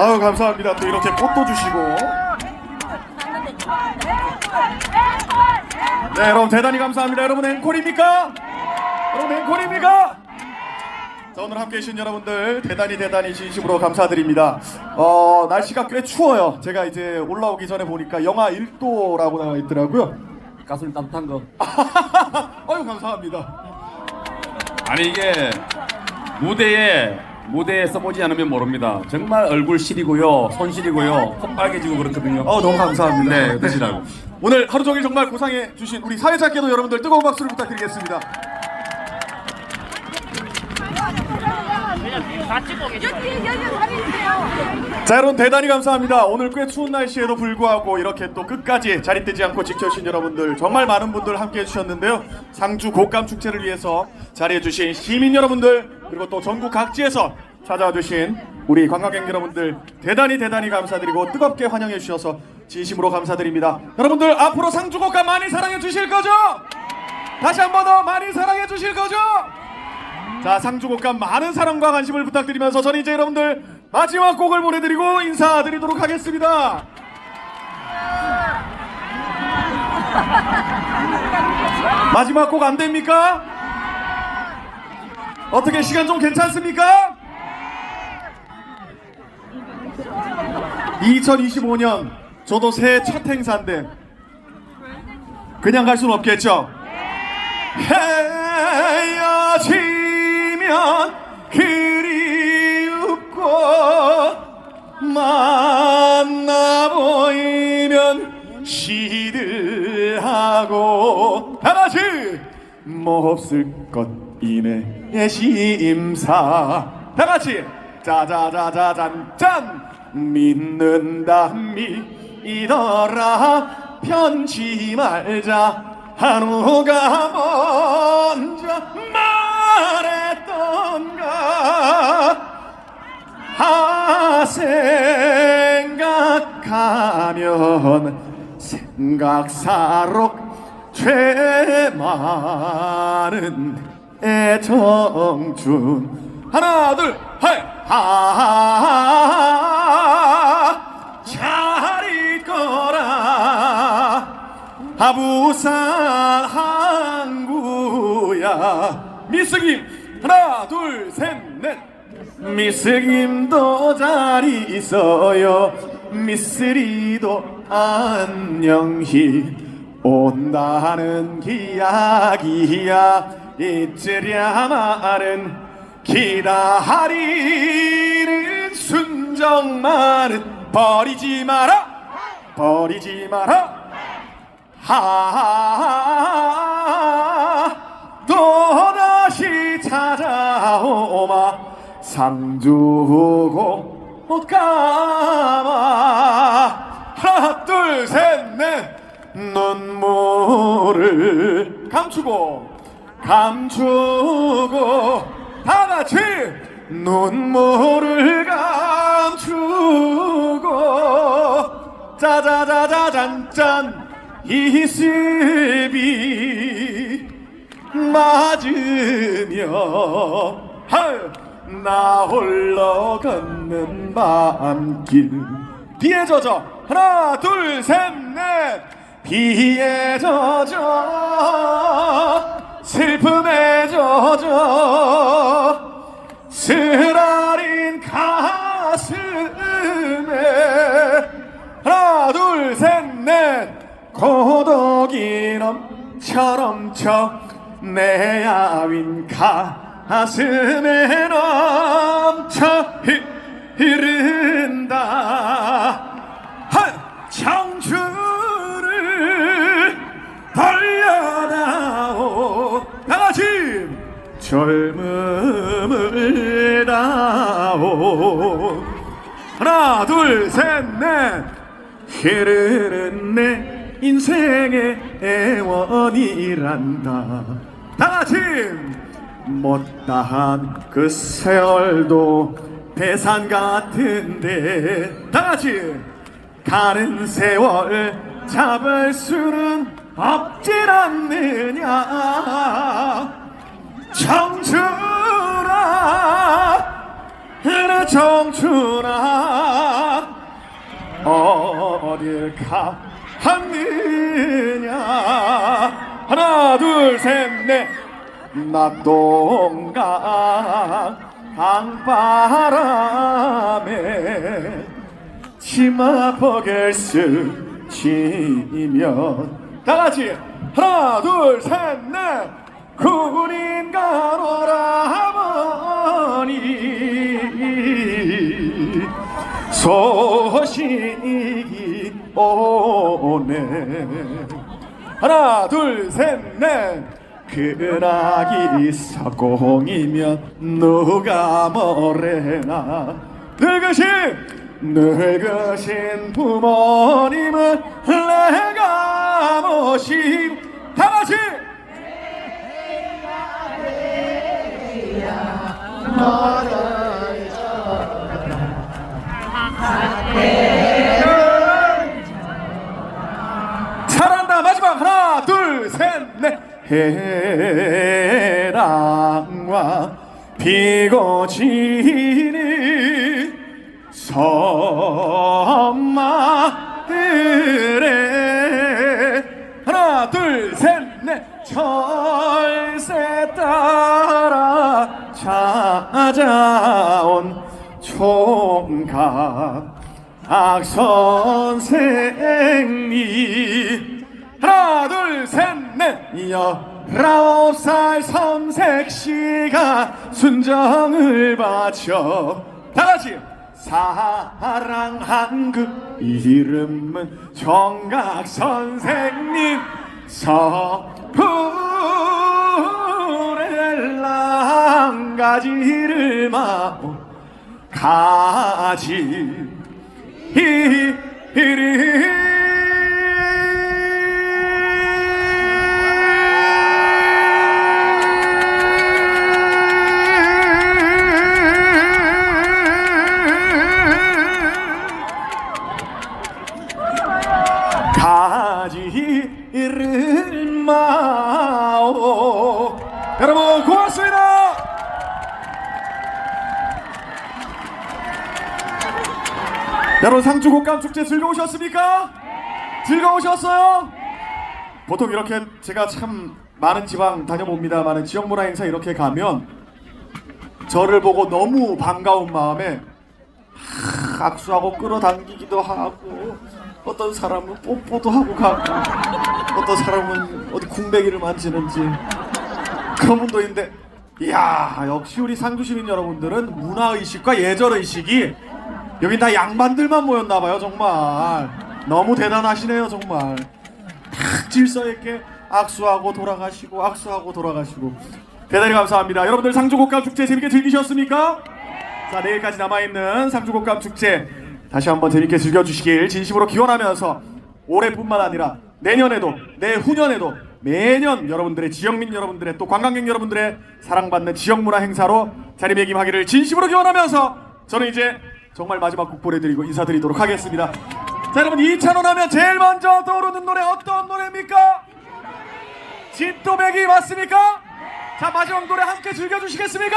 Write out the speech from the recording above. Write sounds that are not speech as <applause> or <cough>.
아유 감사합니다. 또 이렇게 꽃도 주시고. 네 여러분 대단히 감사합니다. 여러분 앵콜입니까? 여러분 앵콜입니까? 자 오늘 함께해 주신 여러분들 대단히 대단히 진심으로 감사드립니다. 어 날씨가 꽤 추워요. 제가 이제 올라오기 전에 보니까 영하 1도라고 나와 있더라고요. 가슴 따뜻한 거. <laughs> 아유 감사합니다. 아니 이게 무대에 무대에 써보지 않으면 모릅니다. 정말 얼굴 시리고요, 손 시리고요, 코 빨개지고 그렇거든요. 어 너무 감사합니다. 네, 드시라고. 오늘 하루 종일 정말 고상해 주신 우리 사회자께도 여러분들 뜨거운 박수를 부탁드리겠습니다. 자 여러분 대단히 감사합니다. 오늘 꽤 추운 날씨에도 불구하고 이렇게 또 끝까지 자리 뜨지 않고 지켜주신 여러분들 정말 많은 분들 함께 해 주셨는데요. 상주 곡감 축제를 위해서 자리해 주신 시민 여러분들 그리고 또 전국 각지에서 찾아와 주신 우리 관광객 여러분들 대단히 대단히 감사드리고 뜨겁게 환영해 주셔서 진심으로 감사드립니다. 여러분들 앞으로 상주 곡감 많이 사랑해 주실 거죠? 다시 한 번 더 많이 사랑해 주실 거죠? 자 상주곡감 많은 사랑과 관심을 부탁드리면서 저는 이제 여러분들 마지막 곡을 보내드리고 인사드리도록 하겠습니다. 마지막 곡 안 됩니까? 어떻게 시간 좀 괜찮습니까? 2025년 저도 새해 첫 행사인데 그냥 갈 수는 없겠죠? 헤어지 면 그리웁고 만나 보이면 시들하고 다같이 몹쓸 것 이내 심사. 다같이 짜자자자잔 짠 믿는다 믿이더라. 편지 말자. 한우가 먼저 말했 아 생각하면 생각사록 죄 많은 애정준. 하나 둘하잘 있거라. 하부산 항구야. 미스김 하나 둘 셋 넷. 미스김도 잘 있어요. 미스리도 안녕히 온다는 기약이야. 이쯤야말은 기다리는 순정만은 버리지 마라. 버리지 마라. 하 상주고 옷가마 하나 둘 셋 넷. 눈물을 감추고 감추고 다 같이 눈물을 감추고 짜자자자잔짠 이슬비 맞으며 헐, 나 홀로 걷는 밤길. 비에 젖어. 하나 둘 셋 넷. 비에 젖어. 슬픔에 젖어. 쓰라린 가슴에. 하나 둘 셋 넷. 고독이 넘쳐 넘쳐 내 야윈 가 슴에 넘쳐 흐- 흐른다. 한 청춘을 돌려다오. 다같이 젊음을 다오. 하나 둘셋넷. 흐르는 내 인생의 애원이란다. 다같이 못다한 그 세월도 배산 같은데 다 같이 가는 세월 잡을 수는 없질 않느냐? 청춘아 내 청춘아. 어딜 갔느냐? 하나 둘셋넷 낙동강 강바람에 치마 버갤 스치면. 다같이 하나 둘셋넷. 군인 가노라버니 소식이 오네. 하나 둘셋넷 그나기 사공이면 누가 뭐래나. 늙으신 늙으신 부모님은 내가 모시 다같이. 잘한다 해랑과 피고 지는 섬마들의 하나 둘 셋 넷. 철새 따라 찾아온 총각 악 선생님 하나 둘셋 넷 열아홉 살 섬색시가 순정을 바쳐 다 같이 사랑한 그 이름은 정각 선생님 서푸렐랑 가지를 마오 가지 가지를 마오 여러분 고맙습니다. 여러분 상주 곡감 축제 즐거우셨습니까? 즐거우셨어요? 보통 이렇게 제가 참 많은 지방 다녀봅니다만은 지역 문화 행사 이렇게 가면 저를 보고 너무 반가운 마음에 하, 악수하고 끌어당기기도 하고 어떤 사람은 뽀뽀도 하고 가고 어떤 사람은 어디 궁뎅이를 만지는지. 그런 분도 있는데 이야 역시 우리 상주 시민 여러분들은 문화 의식과 예절 의식이 여기 다 양반들만 모였나 봐요 정말. 너무 대단하시네요 정말. 딱 질서 있게 악수하고 돌아가시고 악수하고 돌아가시고. 대단히 감사합니다. 여러분들 상주곡감 축제 재밌게 즐기셨습니까? 자 내일까지 남아있는 상주곡감 축제 다시 한번 재밌게 즐겨주시길 진심으로 기원하면서 올해뿐만 아니라 내년에도 내후년에도 매년 여러분들의 지역민 여러분들의 또 관광객 여러분들의 사랑받는 지역문화 행사로 자리매김하기를 진심으로 기원하면서 저는 이제 정말 마지막 곡 보내드리고 인사드리도록 하겠습니다 자 여러분 이찬원 하면 제일 먼저 떠오르는 노래 어떤 노래입니까? 진또배기 맞습니까? 자 마지막 노래 함께 즐겨주시겠습니까?